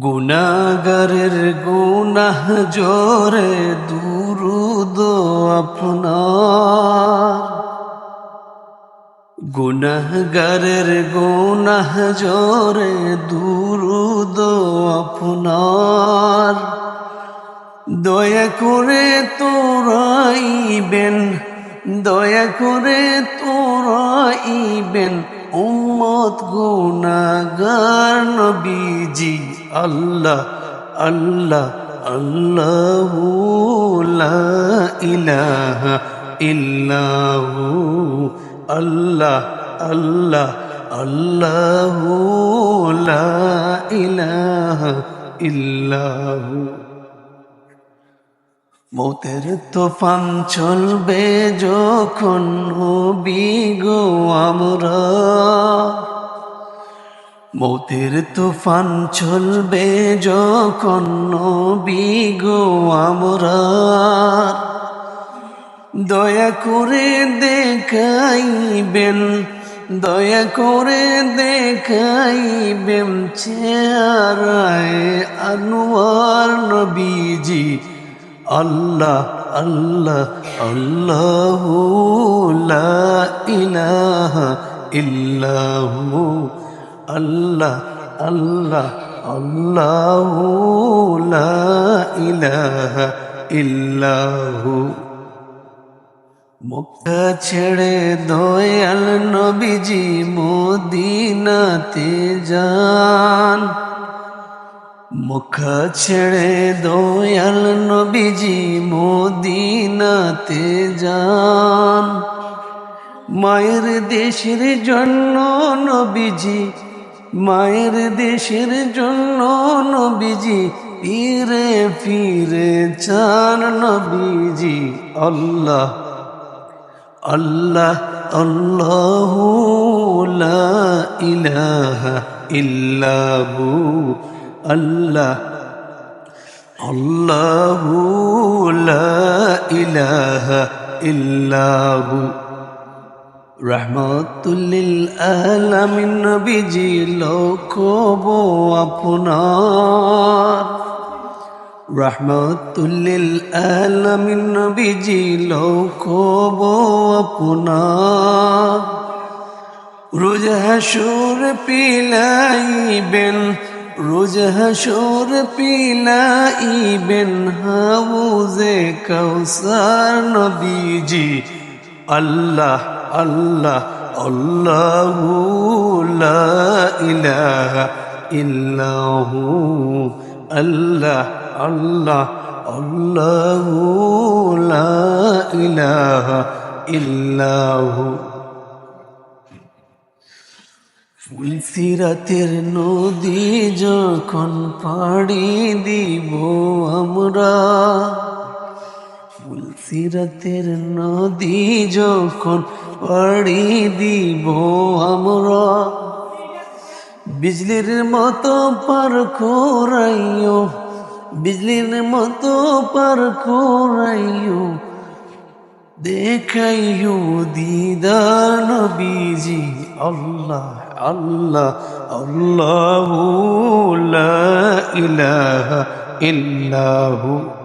গুনাগারের গুনাহ জোরে দুরুদ আপনার। গুনাহগারের গুনাহ জোরে দুরুদ আপনার। দয়া করে তোরাইবেন দয়া করে তোরাইবেন উম্মত গুনাগার নবীজি আল্লাহ আল্লাহ আল্লাহ ইলাহা ইল্লাহু আল্লাহ আল্লাহ আল্লাহ ইলাহা ইল্লাহু। মৌতের তোফান চলবে যখন বিগো আমরা। মৌতের তুফান চলবে যখন বিগো আমরা। দয়া করে দেখাইবেন, দয়া করে দেখাইবেন চেহারায় আনোয়ার নবীজি। আল্লাহ আল্লাহ আল্লাহ ইলাহা ইল্লাহু। আল্লাহ আল্লাহ আল্লাহ ইলাহা ইল্লাহু। মক্কা ছেড়ে দয়াল নবীজি মদিনাতে যান। মুখা ছেড়ে দয়াল নবীজি মদিনাতে যান। মায়ের দেশের জন্য নবীজি, মায়ের দেশের জন্য নবীজি, ফিরে ফিরে চান নবীজি আল্লাহ। আল্লাহ লা ইলাহা ইল্লাহু আল্লাহ আল্লাহ লা ইলাহা ইল্লাহু রহমতুল্লিল আলামিন নবীজি লোকব আপনার রহমতুল্লিল আলামিন নবীজি লোকব আপনার রোজ হাসুর পিলাইবেন রোজ হাসুর পিলাইবেন হাউজে কৌসার নবীজি, আল্লাহ আল্লাহ আল্লাহ লা ইলাহা ইল্লাহু, আল্লাহ আল্লাহ আল্লাহ লা ইলাহা ইল্লাহু। ফুলসিরাতের নদী যখন পাড়ি দিব আমরা ফুলসিরাতের নদী যখন পাড়ি দিব আমরা। বিজলির মতো পার খোরাইও বিজলির মতো পার খোরাইও দেখাইও দিদার নবীজি আল্লাহ। আল্লাহ আল্লাহ লা ইলাহা ইল্লাহু